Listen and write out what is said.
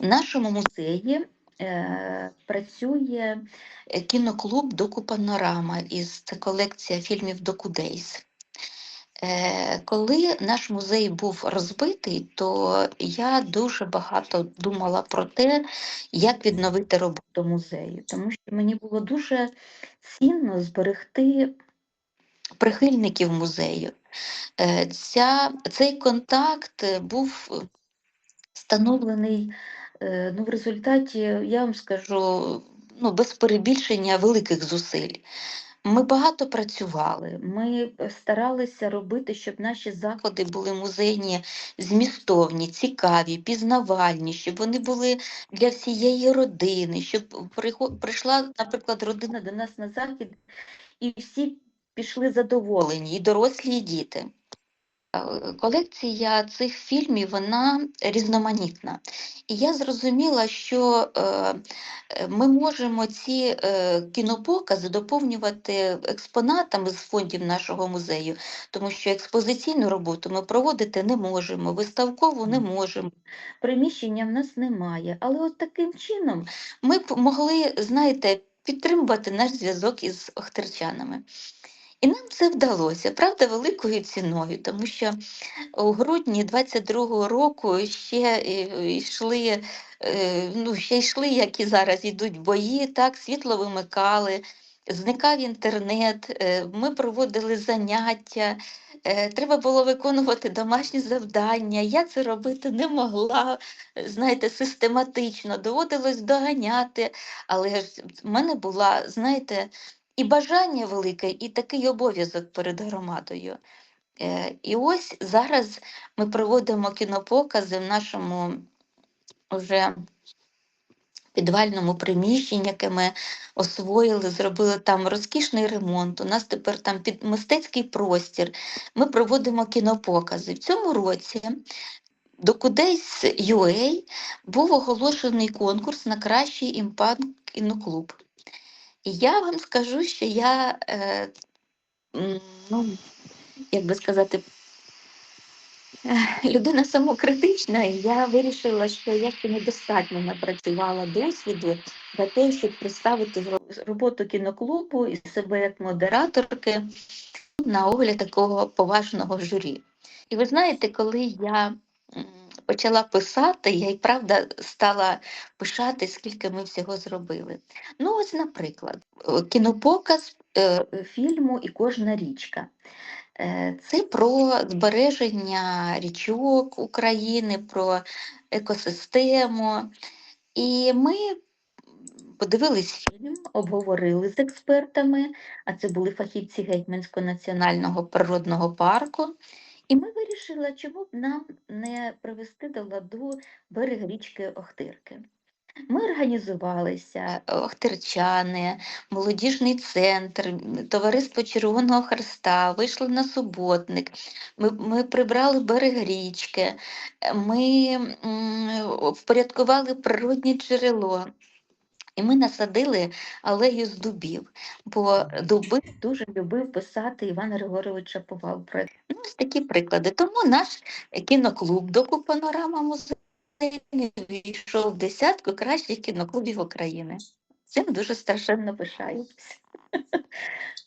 В нашому музеї е, працює е, кіноклуб Докупанорама із це колекція фільмів Докудейс. Е, Коли наш музей був розбитий, то я дуже багато думала про те, як відновити роботу музею, тому що мені було дуже цінно зберегти прихильників музею. Е, Ця, цей контакт був встановлений ну, в результаті, я вам скажу, ну, без перебільшення великих зусиль. Ми багато працювали, ми е, старалися робити, щоб наші заходи були музейні, змістовні, цікаві, пізнавальні, щоб вони були для всієї родини, щоб прийшла, наприклад, родина до нас на захід, і всі пішли задоволені, і дорослі, і діти. Е, Колекція цих фільмів вона різноманітна. І я зрозуміла, що е, е, ми можемо ці кінопокази доповнювати експонатами з фондів нашого музею, тому що експозиційну роботу ми проводити не можемо, виставкову не можемо. Приміщення в нас немає. Але от таким чином ми б могли, знаєте, підтримувати наш зв'язок із охтерчанами. І нам це вдалося, правда, великою ціною, тому що у грудні 22-го року ще е, йшли, е, ну, ще йшли, як і зараз йдуть бої, так, світло вимикали, зникав інтернет, е, ми проводили заняття, треба було виконувати домашні завдання. Я це робити не могла, знаєте, систематично, доводилось доганяти, але в мене була, знаєте, і бажання велике, і такий обов'язок перед громадою. Е, І ось зараз ми проводимо кінопокази в нашому вже підвальному приміщенні, яке ми освоїли, зробили там розкішний ремонт. У нас тепер там під мистецький простір. Ми проводимо кінопокази. В цьому році до Кудейс UA був оголошений конкурс на кращий імпант кіноклуб. Я вам скажу, що я, е, ну, як би сказати, людина самокритична, і я вирішила, що я ще недостатньо напрацювала досвіду для того, щоб представити роботу кіноклубу і себе як модераторки на огляд такого поважного журі. І ви знаєте, коли я почала писати, я і правда стала пишати, скільки ми всього зробили. Ну, ось, наприклад, е, кінопоказ е, фільму і кожна річка. Е, Це про збереження річок України, про екосистему. І ми подивились фільм, обговорили з експертами, а це були фахівці Гетьманського національного природного парку. І ми вирішили, чому б нам не привести до ладу берег річки Охтирки. Ми організувалися, охтирчани, молодіжний центр, товариство Червоного Хреста, вийшли на суботник, ми, ми прибрали берег річки, ми м, впорядкували природні джерело. І ми насадили алею з дубів, бо дуби дуже любив писати Іван Григорович Шаповал. Про ну, ось такі приклади. Тому наш кіноклуб Доку Панорама музею війшов в десятку кращих кіноклубів України. Цим дуже страшенно пишаюся.